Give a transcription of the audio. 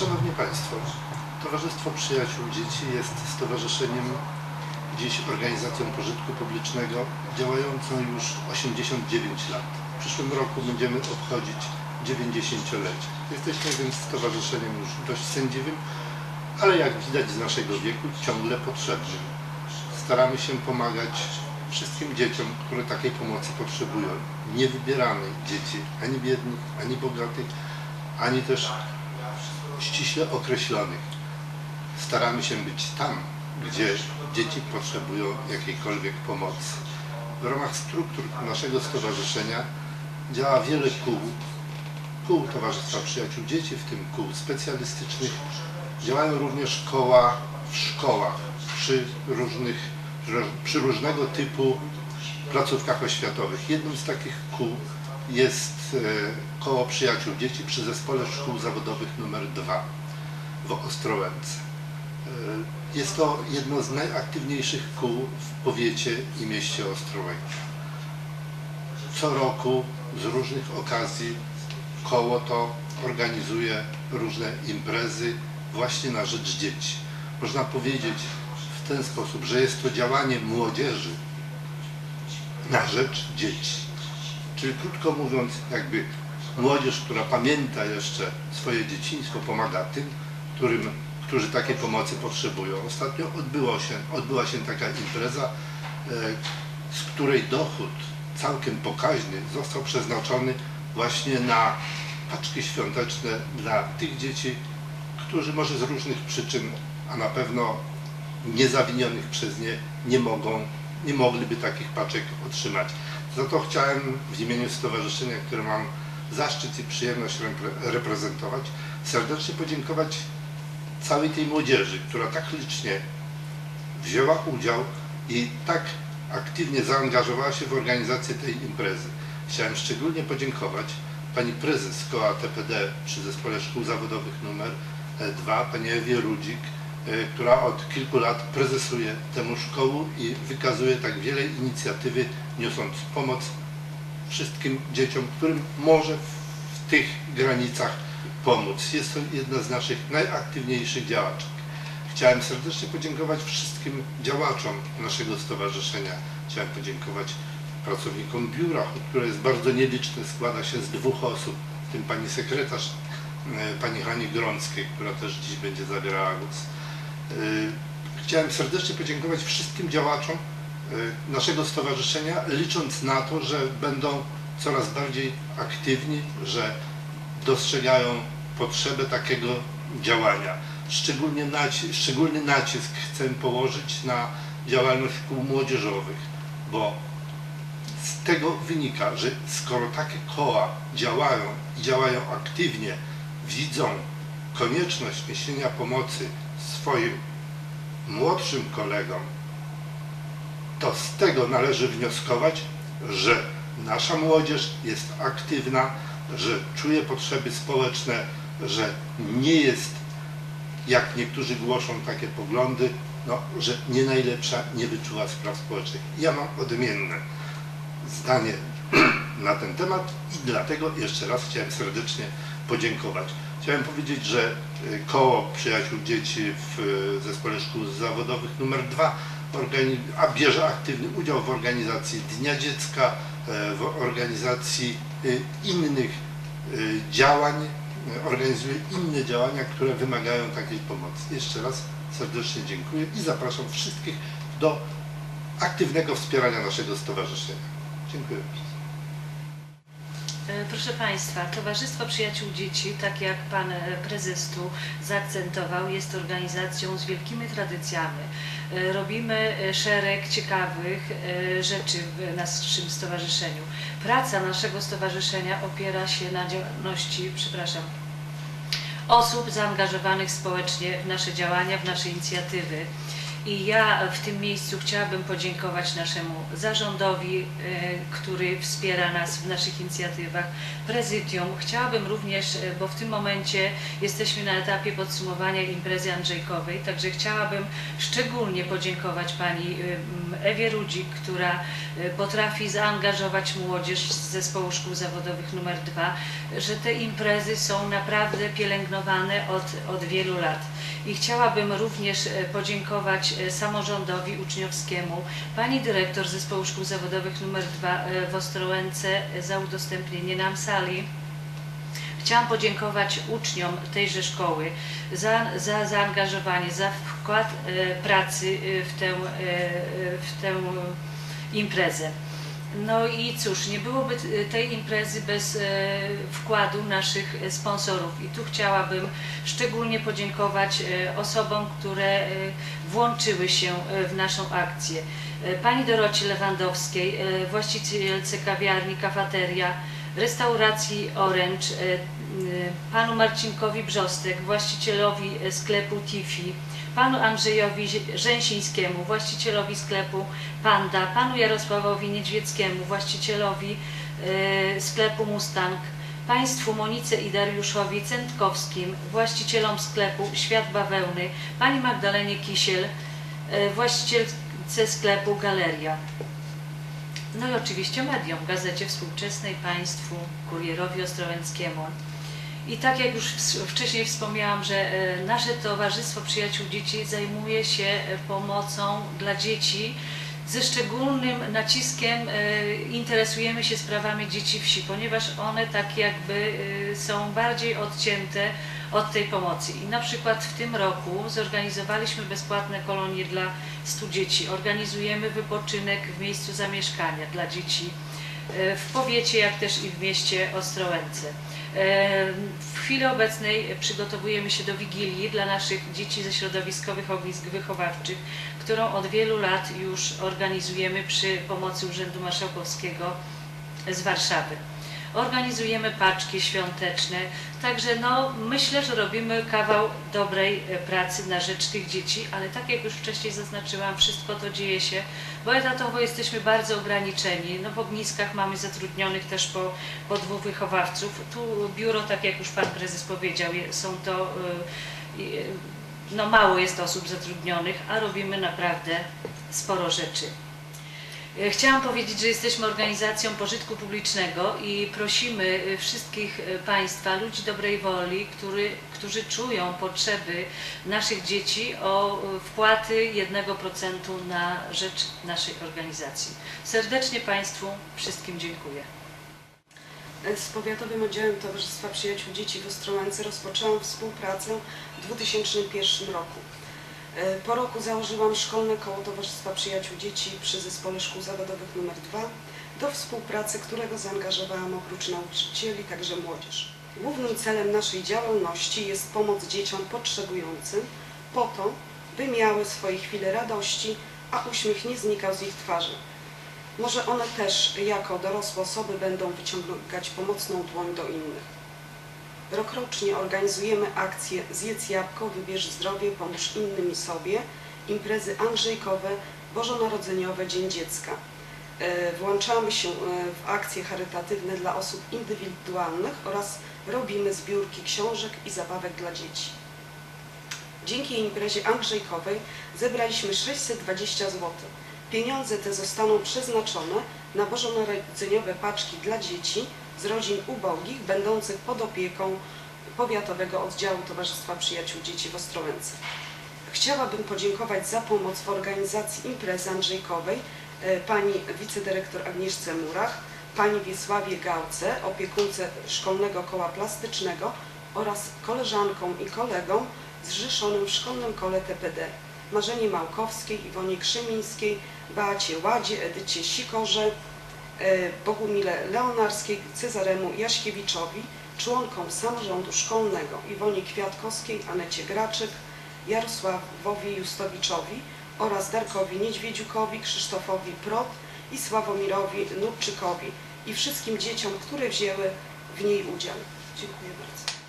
Szanowni Państwo, Towarzystwo Przyjaciół Dzieci jest stowarzyszeniem, dziś organizacją pożytku publicznego, działającą już 89 lat. W przyszłym roku będziemy obchodzić 90-lecie. Jesteśmy więc stowarzyszeniem już dość sędziwym, ale jak widać z naszego wieku ciągle potrzebnym. Staramy się pomagać wszystkim dzieciom, które takiej pomocy potrzebują. Nie wybieramy dzieci ani biednych, ani bogatych, ani też ściśle określonych. Staramy się być tam, gdzie dzieci potrzebują jakiejkolwiek pomocy. W ramach struktur naszego stowarzyszenia działa wiele kół, kół Towarzystwa Przyjaciół Dzieci, w tym kół specjalistycznych. Działają również koła w szkołach przy różnych, przy różnego typu placówkach oświatowych. Jednym z takich kół jest e, koło Przyjaciół Dzieci przy Zespole Szkół Zawodowych nr 2 w Ostrołęce. E, Jest to jedno z najaktywniejszych kół w powiecie i mieście Ostrołęka. Co roku z różnych okazji koło to organizuje różne imprezy właśnie na rzecz dzieci. Można powiedzieć w ten sposób, że jest to działanie młodzieży na rzecz dzieci. Czyli krótko mówiąc, jakby młodzież, która pamięta jeszcze swoje dzieciństwo, pomaga tym, którym, którzy takiej pomocy potrzebują. Ostatnio odbyło się, odbyła się taka impreza, e, z której dochód całkiem pokaźny został przeznaczony właśnie na paczki świąteczne dla tych dzieci, którzy może z różnych przyczyn, a na pewno niezawinionych przez nie, nie mogą, nie mogliby takich paczek otrzymać. Za to chciałem w imieniu stowarzyszenia, które mam zaszczyt i przyjemność repre- reprezentować, serdecznie podziękować całej tej młodzieży, która tak licznie wzięła udział i tak aktywnie zaangażowała się w organizację tej imprezy. Chciałem szczególnie podziękować pani prezes koła TPD przy Zespole Szkół Zawodowych nr 2, pani Ewie Rudzik, e, która od kilku lat prezesuje temu szkołu i wykazuje tak wiele inicjatywy, niosąc pomoc wszystkim dzieciom, którym może w tych granicach pomóc. Jest to jedna z naszych najaktywniejszych działaczek. Chciałem serdecznie podziękować wszystkim działaczom naszego stowarzyszenia. Chciałem podziękować pracownikom biura, które jest bardzo nieliczne, składa się z dwóch osób, w tym pani sekretarz, e, pani Hani Grąckiej, która też dziś będzie zabierała głos. E, Chciałem serdecznie podziękować wszystkim działaczom e, naszego stowarzyszenia, licząc na to, że będą coraz bardziej aktywni, że dostrzegają potrzebę takiego działania. Szczególnie szczególny nacisk chcę położyć na działalność kół młodzieżowych, bo z tego wynika, że skoro takie koła działają i działają aktywnie, widzą konieczność niesienia pomocy swoim młodszym kolegom, to z tego należy wnioskować, że nasza młodzież jest aktywna, że czuje potrzeby społeczne, że nie jest, jak niektórzy głoszą takie poglądy, no, że nie najlepsza, nie wyczuwa spraw społecznych. Ja mam odmienne zdanie na ten temat i dlatego jeszcze raz chciałem serdecznie podziękować. Chciałem powiedzieć, że koło Przyjaciół Dzieci w y, Zespole Szkół Zawodowych nr 2 organi- a bierze aktywny udział w organizacji Dnia Dziecka, e, w organizacji y, innych y, działań, y, organizuje inne działania, które wymagają takiej pomocy. Jeszcze raz serdecznie dziękuję i zapraszam wszystkich do aktywnego wspierania naszego stowarzyszenia. Dziękuję bardzo. E, Proszę Państwa, Towarzystwo Przyjaciół Dzieci, tak jak Pan e, Prezes tu zaakcentował, jest organizacją z wielkimi tradycjami. E, Robimy szereg ciekawych rzeczy w naszym stowarzyszeniu. Praca naszego stowarzyszenia opiera się na działalności, przepraszam, osób zaangażowanych społecznie w nasze działania, w nasze inicjatywy. I ja w tym miejscu chciałabym podziękować naszemu zarządowi, e, który wspiera nas w naszych inicjatywach, prezydium. Chciałabym również, e, bo w tym momencie jesteśmy na etapie podsumowania imprezy Andrzejkowej, także chciałabym szczególnie podziękować pani e, Ewie Rudzik, która potrafi zaangażować młodzież z zespołu szkół zawodowych numer 2, że te imprezy są naprawdę pielęgnowane od, od wielu lat. I chciałabym również e, podziękować e, samorządowi uczniowskiemu, pani dyrektor Zespołu Szkół Zawodowych nr 2 w Ostrołęce e, za udostępnienie nam sali. Chciałam podziękować uczniom tejże szkoły za, za zaangażowanie, za wkład e, pracy e, w tę, e, w tę imprezę. No i cóż, nie byłoby tej imprezy bez e, wkładu naszych sponsorów i tu chciałabym szczególnie podziękować e, osobom, które e, włączyły się w naszą akcję. Pani Dorocie Lewandowskiej, właścicielce kawiarni Kafateria, restauracji Orange, panu Marcinkowi Brzostek, właścicielowi sklepu Tifi, panu Andrzejowi Rzęsińskiemu, właścicielowi sklepu Panda, panu Jarosławowi Niedźwieckiemu, właścicielowi e, sklepu Mustang, państwu Monice i Dariuszowi Centkowskim, właścicielom sklepu Świat Bawełny, pani Magdalenie Kisiel, e, właścicielce sklepu Galeria. No i oczywiście mediom, Gazecie Współczesnej, Państwu, Kurierowi Ostrołęckiemu. I tak jak już wcześniej wspomniałam, że e, nasze Towarzystwo Przyjaciół Dzieci zajmuje się e, pomocą dla dzieci. Ze szczególnym naciskiem e, interesujemy się sprawami dzieci wsi, ponieważ one tak jakby są bardziej odcięte od tej pomocy. I na przykład w tym roku zorganizowaliśmy bezpłatne kolonie dla 100 dzieci. Organizujemy wypoczynek w miejscu zamieszkania dla dzieci w powiecie, jak też i w mieście Ostrołęce. W chwili obecnej przygotowujemy się do Wigilii dla naszych dzieci ze środowiskowych ognisk wychowawczych, którą od wielu lat już organizujemy przy pomocy Urzędu Marszałkowskiego z Warszawy. Organizujemy paczki świąteczne, także no, myślę, że robimy kawał dobrej e, pracy na rzecz tych dzieci, ale tak jak już wcześniej zaznaczyłam, wszystko to dzieje się, bo etatowo jesteśmy bardzo ograniczeni. No, w ogniskach mamy zatrudnionych też po, po dwóch wychowawców. Tu biuro, tak jak już Pan Prezes powiedział, są to, y, y, no mało jest osób zatrudnionych, a robimy naprawdę sporo rzeczy. E, Chciałam powiedzieć, że jesteśmy organizacją pożytku publicznego i prosimy e, wszystkich e, Państwa, ludzi dobrej woli, który, którzy czują potrzeby naszych dzieci o wpłaty 1% na rzecz naszej organizacji. Serdecznie Państwu wszystkim dziękuję. Z Powiatowym Oddziałem Towarzystwa Przyjaciół Dzieci w Ostrołęce rozpoczęłam współpracę w 2001 roku. E, Po roku założyłam Szkolne Koło Towarzystwa Przyjaciół Dzieci przy Zespole Szkół Zawodowych nr 2, do współpracy którego zaangażowałam oprócz nauczycieli także młodzież. Głównym celem naszej działalności jest pomoc dzieciom potrzebującym po to, by miały swoje chwile radości, a uśmiech nie znikał z ich twarzy. Może one też jako dorosłe osoby będą wyciągać pomocną dłoń do innych. Rokrocznie organizujemy akcje Zjedz jabłko, wybierz zdrowie, pomóż innym i sobie, imprezy andrzejkowe, bożonarodzeniowe, Dzień Dziecka. E, Włączamy się e, w akcje charytatywne dla osób indywidualnych oraz robimy zbiórki książek i zabawek dla dzieci. Dzięki imprezie andrzejkowej zebraliśmy 620 zł. Pieniądze te zostaną przeznaczone na bożonarodzeniowe paczki dla dzieci z rodzin ubogich będących pod opieką Powiatowego Oddziału Towarzystwa Przyjaciół Dzieci w Ostrołęce. Chciałabym podziękować za pomoc w organizacji imprezy andrzejkowej e, pani wicedyrektor Agnieszce Murach, pani Wiesławie Gałce, opiekunce Szkolnego Koła Plastycznego oraz koleżankom i kolegom zrzeszonym w Szkolnym Kole TPD. Marzenie Małkowskiej, Iwonie Krzemińskiej, Beacie Ładzie, Edycie Sikorze, Bogumile Leonarskiej, Cezaremu Jaśkiewiczowi, członkom samorządu szkolnego Iwonie Kwiatkowskiej, Anecie Graczyk, Jarosławowi Justowiczowi oraz Darkowi Niedźwiedziukowi, Krzysztofowi Prot i Sławomirowi Nurczykowi i wszystkim dzieciom, które wzięły w niej udział. Dziękuję bardzo.